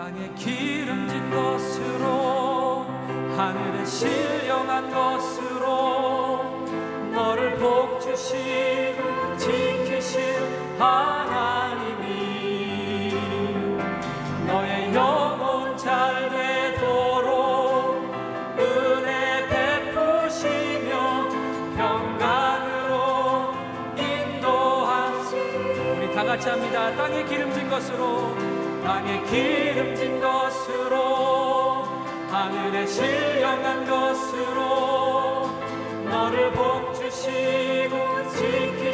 땅에 기름진 것으로 하늘에 신령한 것으로 너를 복 주신 지키신 하나님이 너의 영혼 잘 되도록 은혜 베푸시며 평강으로 인도하시 우리 다 같이 합니다. 땅에 기름진 것으로. 땅에 기름진 것으로 하늘에 실현한 것으로 너를 복주시고 지키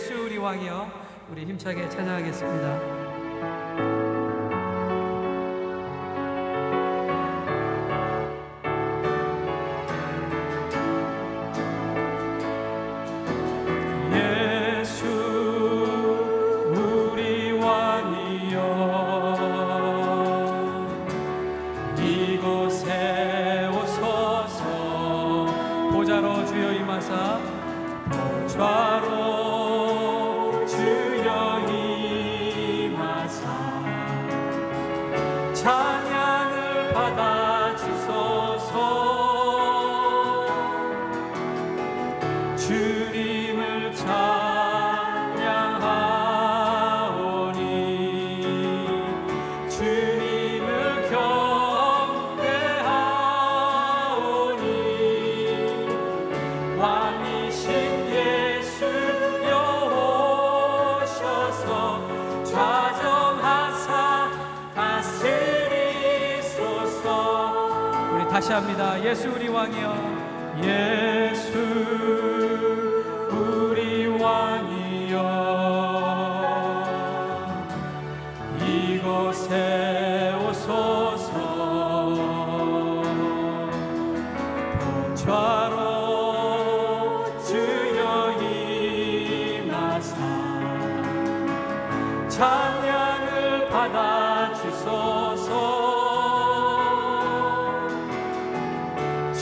예수 우리 왕이여 우리 힘차게 찬양하겠습니다. 다시 합니다. 예수 우리 왕이여. 예수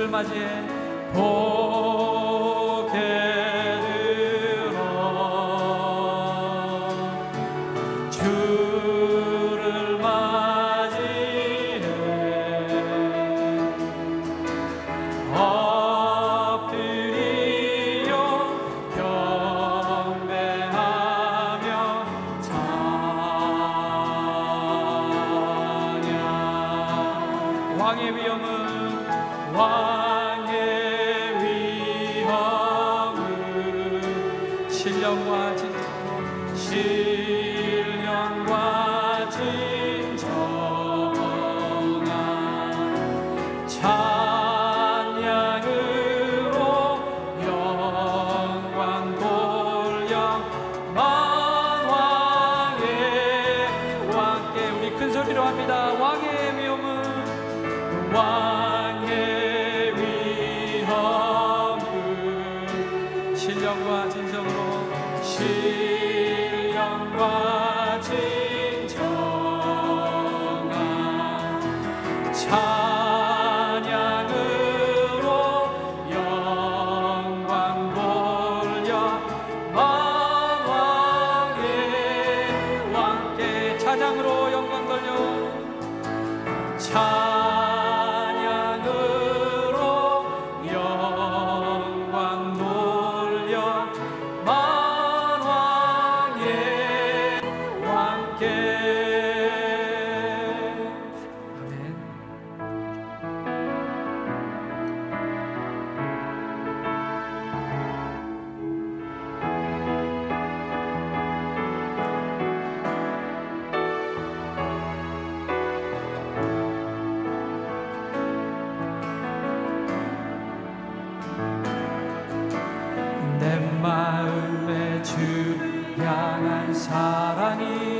주를 맞이해 복. 사랑이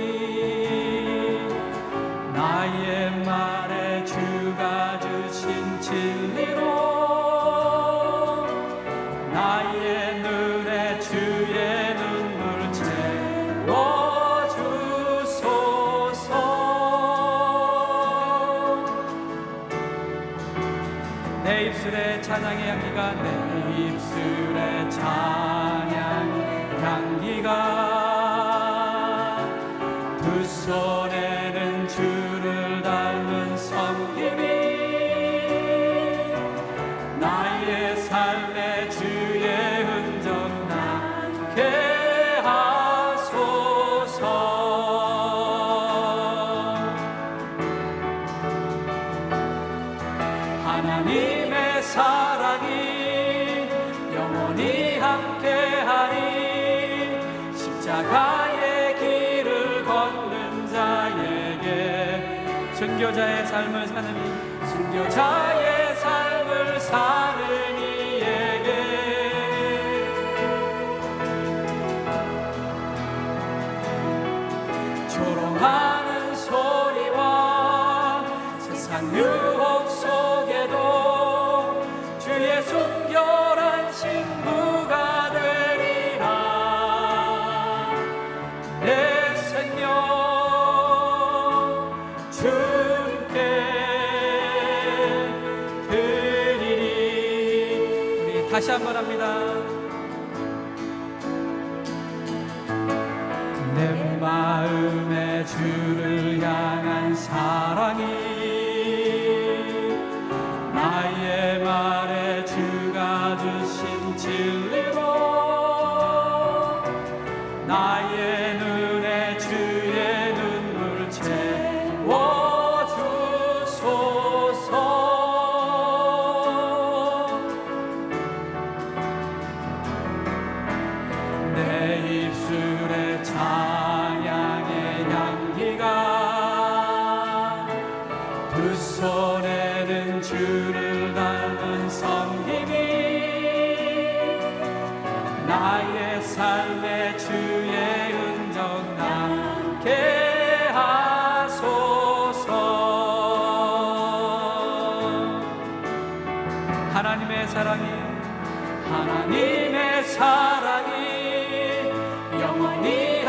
여자의 삶을 사는 이에게. 조롱하는 소리와 세상 유 하나님의 사랑이 하나님의 사랑이 영원히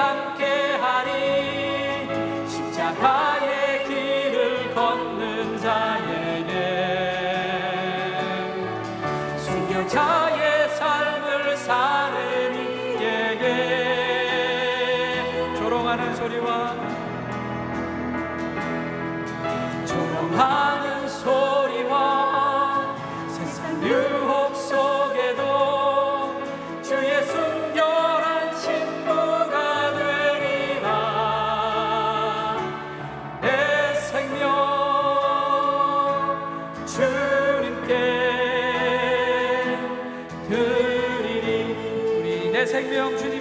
내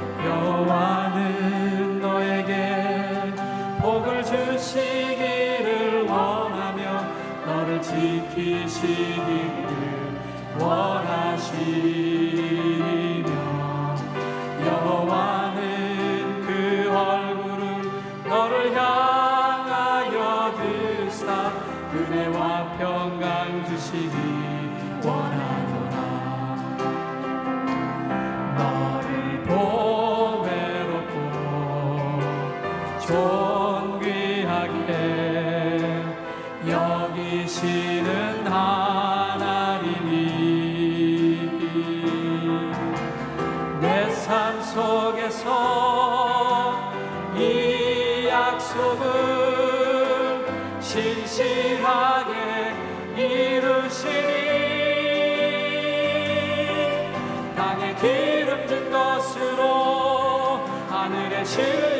여호와는 너에게 복을 주시기를 원하며 너를 지키시기를 원하시 약속을 신실하게 이루시리 땅에 기름진 것으로 하늘에 신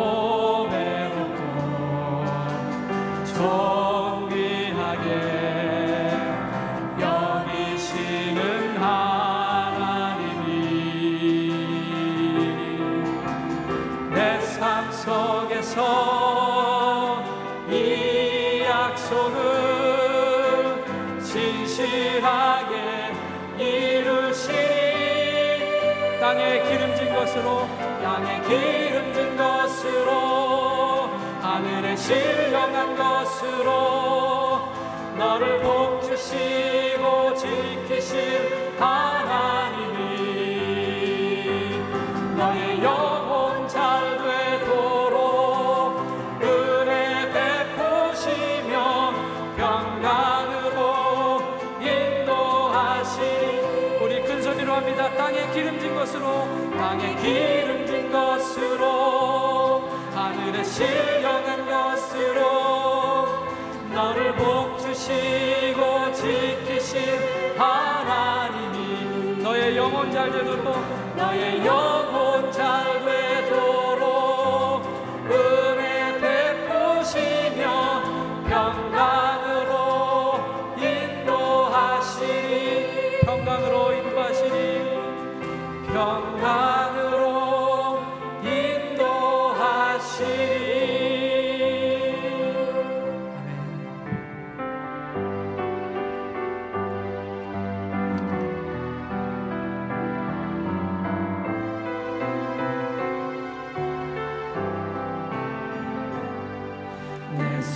진실하게 이루시리 땅에 기름진 것으로 양에 기름진 것으로 하늘에 신령한 것으로 너를 복주시고 지키실 하나님 너의 영혼 잘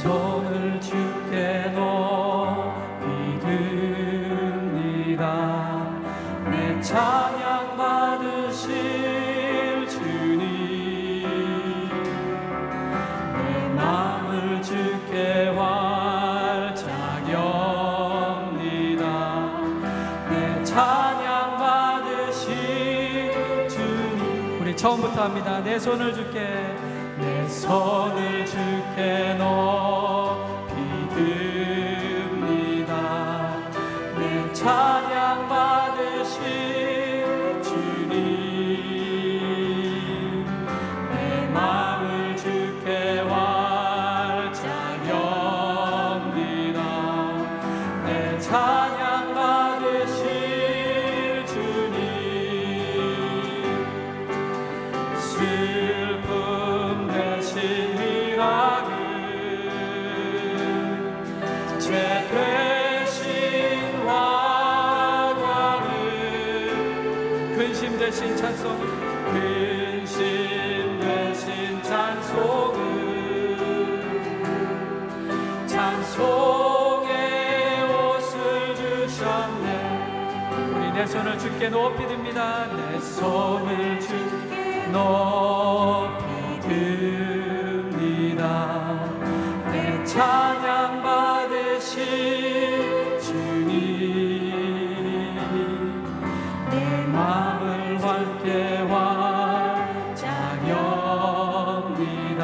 손을 주께 높이 듭니다. 내 찬양 받으실 주님 내 마음을 주께 활짝 엽니다. 내 찬양 받으실 주님 우리 처음부터 합니다. 내 손을 주께 내 손을 주께 높 내 손을 주께 높이 듭니다. 내 손을 주께 높이 듭니다. 내 찬양 받으실 주님. 내 마음을 활짝 엽니다.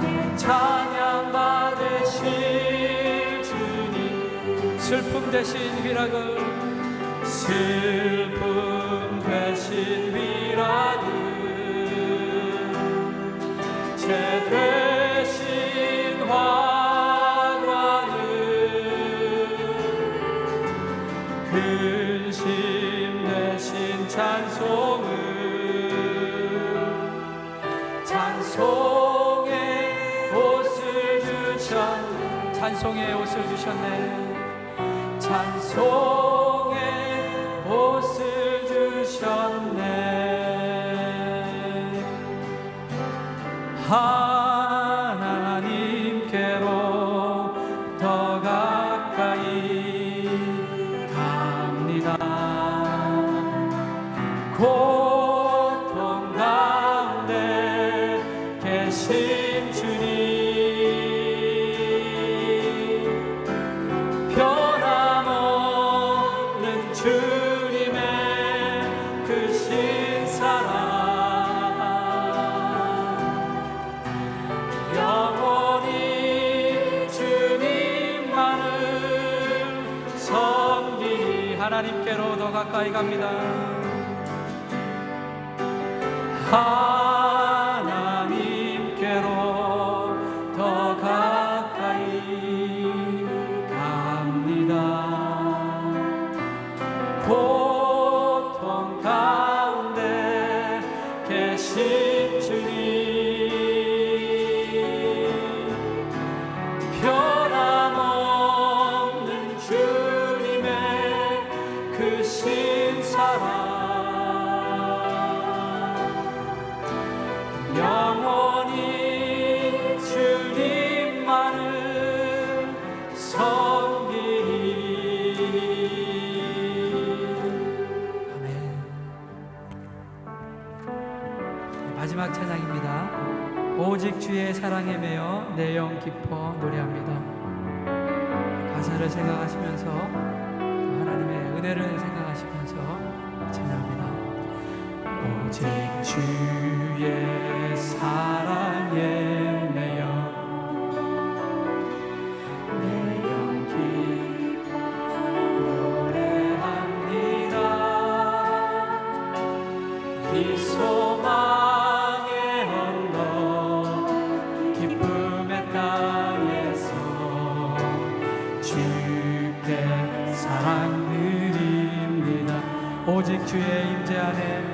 내 찬양 받으실 주님. 슬픔 대신 위락을 슬픔 대신 위락을 죄 대신 화관을 근심 대신 찬송을 찬송의 옷을 주셨네. 찬송의 옷을 주셨네. 찬송 하 하 마지막 찬양입니다. 오직 주의 사랑에 매여 내영 기뻐 노래합니다. 가사를 생각하시면서 또 하나님의 은혜를 생각하시면서 찬양합니다. 오직 주의 사랑에 주의 임재 안에